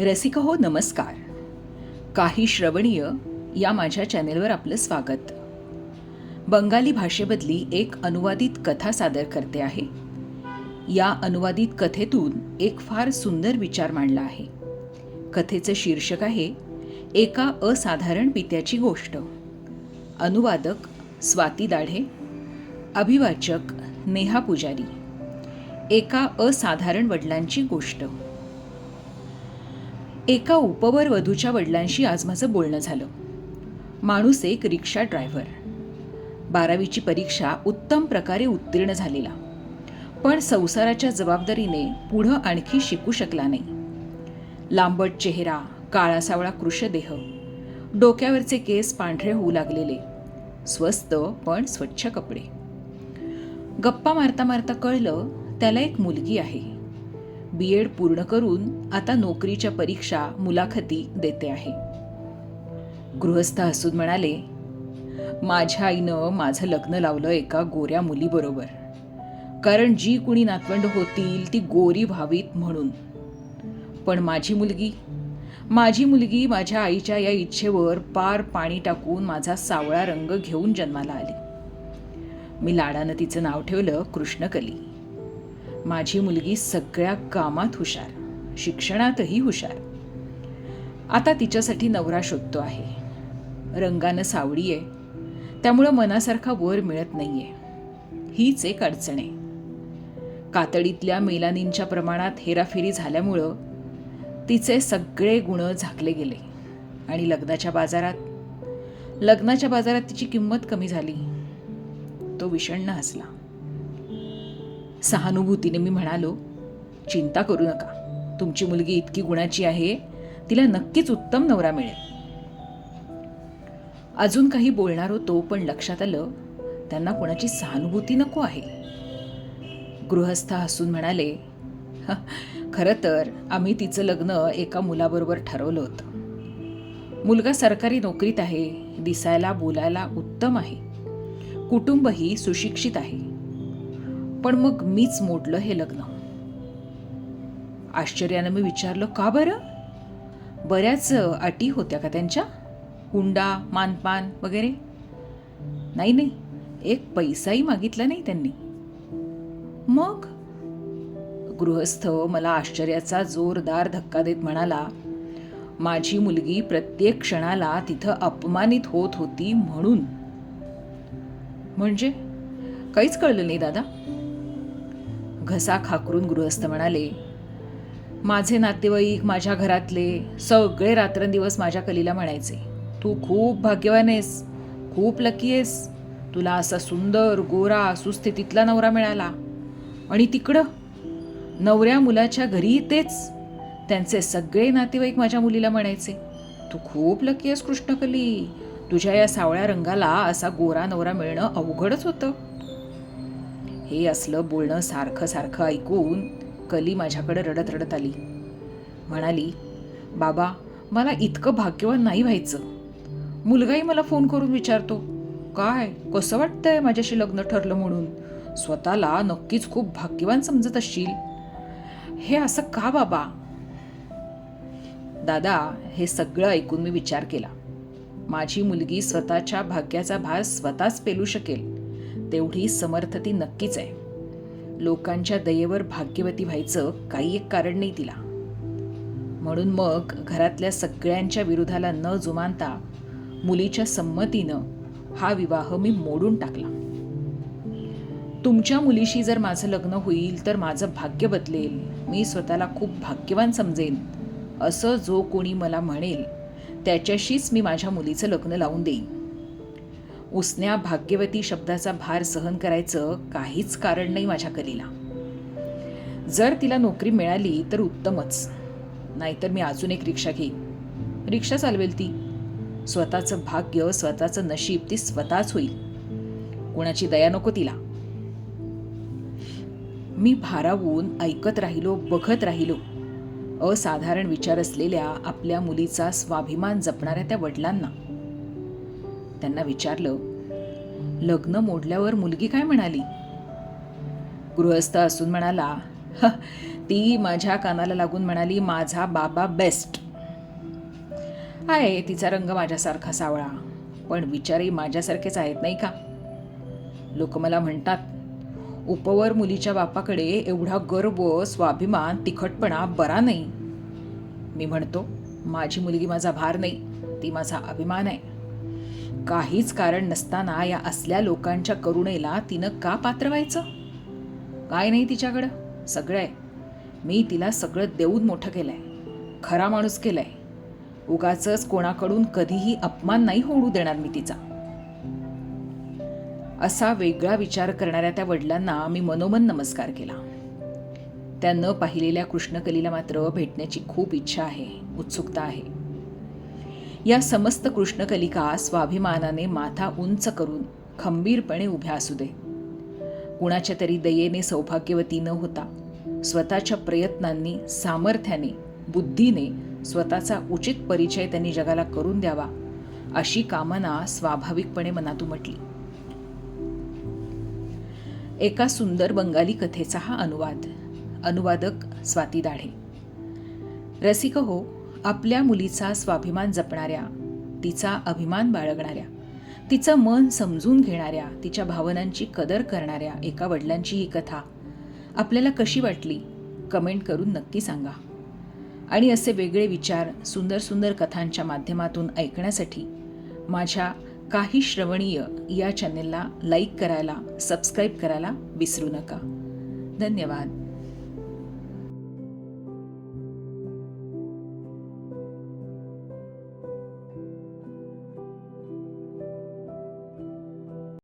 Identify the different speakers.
Speaker 1: रसिक हो नमस्कार. काही श्रवणीय या माझ्या चॅनेलवर आपलं स्वागत. बंगाली भाषेमधली एक अनुवादित कथा सादर करते आहे. या अनुवादित कथेतून एक फार सुंदर विचार मांडला आहे. कथेचं शीर्षक आहे एका असाधारण पित्याची गोष्ट. अनुवादक स्वाती दाढे अभिवाचक नेहा पुजारी. एका असाधारण वडिलांची गोष्ट. एका उपवर वधूच्या वडिलांशी आज माझं बोलणं झालं. माणूस एक रिक्षा ड्रायव्हर. बारावीची परीक्षा उत्तम प्रकारे उत्तीर्ण झालेला. पण संसाराच्या जबाबदारीने पुढं आणखी शिकू शकला नाही. लांबट चेहरा काळासावळा कृशदेह डोक्यावरचे केस पांढरे होऊ लागलेले. स्वस्त पण स्वच्छ कपडे. गप्पा मारता मारता कळलं त्याला एक मुलगी आहे. बी एड पूर्ण करून आता नोकरीच्या परीक्षा मुलाखती देते आहे. गृहस्थ हसून म्हणाले माझ्या आईनं माझं लग्न लावलं एका गोऱ्या मुलीबरोबर. कारण जी कुणी नातवंड होतील ती गोरी व्हावीत म्हणून. पण माझी मुलगी माझी मुलगी माझ्या आईच्या या इच्छेवर पार पाणी टाकून माझा सावळा रंग घेऊन जन्माला आली. मी लाडानं तिचं नाव ठेवलं कृष्णकली. माझी मुलगी सगळ्या कामात हुशार शिक्षणातही हुशार. आता तिच्यासाठी नवरा शोधतो आहे. रंगानं सावडी आहे. त्यामुळं मनासारखा वर मिळत नाही आहे हीच एक अडचण आहे. कातडीतल्या मेलानींच्या प्रमाणात हेराफेरी झाल्यामुळं तिचे सगळे गुण झाकले गेले. आणि लग्नाच्या बाजारात लग्नाच्या बाजारात तिची किंमत कमी झाली. तो विषण्ण हसला. सहानुभूतीने मी म्हणालो चिंता करू नका. तुमची मुलगी इतकी गुणाची आहे तिला नक्कीच उत्तम नवरा मिळेल. अजून काही बोलणार होतो पण लक्षात आलं त्यांना कोणाची सहानुभूती नको आहे. गृहस्थ हसून म्हणाले खरं तर आम्ही तिचं लग्न एका मुलाबरोबर ठरवलं होतं. मुलगा सरकारी नोकरीत आहे दिसायला बोलायला उत्तम आहे. कुटुंबही सुशिक्षित आहे. पण मग मीच मोडलं हे लग्न. आश्चर्यानं मी विचारलं का बरं? बऱ्याच अटी होत्या का त्यांच्या? हुंडा मानपान वगैरे? नाही नाही. एक पैसाही मागितला नाही त्यांनी. मग? गृहस्थ मला आश्चर्याचा जोरदार धक्का देत म्हणाला माझी मुलगी प्रत्येक क्षणाला तिथं अपमानित होत होती म्हणून. म्हणजे? काहीच कळलं नाही दादा. घसा खाकरून गृहस्थ म्हणाले माझे नातेवाईक माझ्या घरातले सगळे रात्रंदिवस माझ्या कलीला म्हणायचे तू खूप भाग्यवान आहेस खूप लकी आहेस. तुला असा सुंदर गोरा सुस्थितीतला नवरा मिळाला. आणि तिकडं नवऱ्या मुलाच्या घरी तेच त्यांचे सगळे नातेवाईक माझ्या मुलीला म्हणायचे तू खूप लकी आहेस कृष्णकली. तुझ्या या सावळ्या रंगाला असा गोरा नवरा मिळणं अवघडच होतं. हे असलं बोलणं सारखं सारखं ऐकून कली माझ्याकडे रडत रडत आली. म्हणाली बाबा मला इतकं भाग्यवान नाही व्हायचं. मुलगाही मला फोन करून विचारतो काय कसं वाटतंय माझ्याशी लग्न ठरलं म्हणून? स्वतःला नक्कीच खूप भाग्यवान समजत असशील. हे असं का बाबा? दादा हे सगळं ऐकून मी विचार केला. माझी मुलगी स्वतःच्या भाग्याचा भार स्वतःच पेलू शकेल. तेवढी समर्थ ती नक्कीच आहे. लोकांच्या दयेवर भाग्यवती व्हायचं काही एक कारण नाही तिला. म्हणून मग घरातल्या सगळ्यांच्या विरोधाला न जुमानता मुलीच्या संमतीनं हा विवाह मी मोडून टाकला. तुमच्या मुलीशी जर माझं लग्न होईल तर माझं भाग्य बदलेल. मी स्वतःला खूप भाग्यवान समजेन. असं जो कोणी मला म्हणेल त्याच्याशीच मी माझ्या मुलीचं लग्न लावून देईन. उसन्या भाग्यवती शब्दाचा भार सहन करायचं काहीच कारण नाही माझ्या कलीला. जर तिला नोकरी मिळाली तर उत्तमच. नाहीतर मी अजून एक रिक्षा घेईन. रिक्षा चालवेल ती. स्वतःचं भाग्य स्वतःचं नशीब ती स्वतःच होईल. कोणाची दया नको तिला. मी भारावून ऐकत राहिलो बघत राहिलो. असाधारण विचार असलेल्या आपल्या मुलीचा स्वाभिमान जपणाऱ्या त्या वडिलांना. त्यांना विचारलं लग्न मोडल्यावर मुलगी काय म्हणाली? गृहस्थ असून म्हणाला ती माझ्या कानाला लागून म्हणाली माझा बाबा बेस्ट आहे तिचा रंग माझ्यासारखा सावळा पण विचारही माझ्यासारखेच आहेत नाही का? लोक मला म्हणतात उपवर मुलीच्या बापाकडे एवढा गर्व स्वाभिमान तिखटपणा बरा नाही. मी म्हणतो माझी मुलगी माझा भार नाही ती माझा अभिमान आहे. काहीच कारण नसताना या असल्या लोकांच्या करुणेला तिनं का पात्र व्हायचं काय नाही तिच्याकडं? सगळं आहे. मी तिला सगळं देऊन मोठं केलंय. खरा माणूस केलाय. उगाच कोणाकडून कधीही अपमान नाही होऊ देणार मी तिचा. असा वेगळा विचार करणाऱ्या त्या वडिलांना मी मनोमन नमस्कार केला. त्या न पाहिलेल्या कृष्णकलीला मात्र भेटण्याची खूप इच्छा आहे उत्सुकता आहे. या समस्त कृष्णकलिका स्वाभिमानाने माथा उंच करून खंबीरपणे उभ्या असू दे. कुणाच्या तरी दयेने सौभाग्यवती न होता स्वतःच्या प्रयत्नांनी सामर्थ्याने बुद्धीने स्वतःचा उचित परिचय त्यांनी जगाला करून द्यावा अशी कामना स्वाभाविकपणे मनात उमटली एका सुंदर बंगाली कथेचा हा अनुवाद अनुवादक स्वाती दाढे. रसिक हो आपल्या मुलीचा स्वाभिमान जपणाऱ्या तिचा अभिमान बाळगणाऱ्या तिचं मन समजून घेणाऱ्या तिच्या भावनांची कदर करणाऱ्या एका वडिलांची ही कथा आपल्याला कशी वाटली कमेंट करून नक्की सांगा. आणि असे वेगळे विचार सुंदर सुंदर कथांच्या माध्यमातून ऐकण्यासाठी माझ्या काही श्रवणीय या चॅनेलला लाईक करायला सबस्क्राईब करायला विसरू नका. धन्यवाद.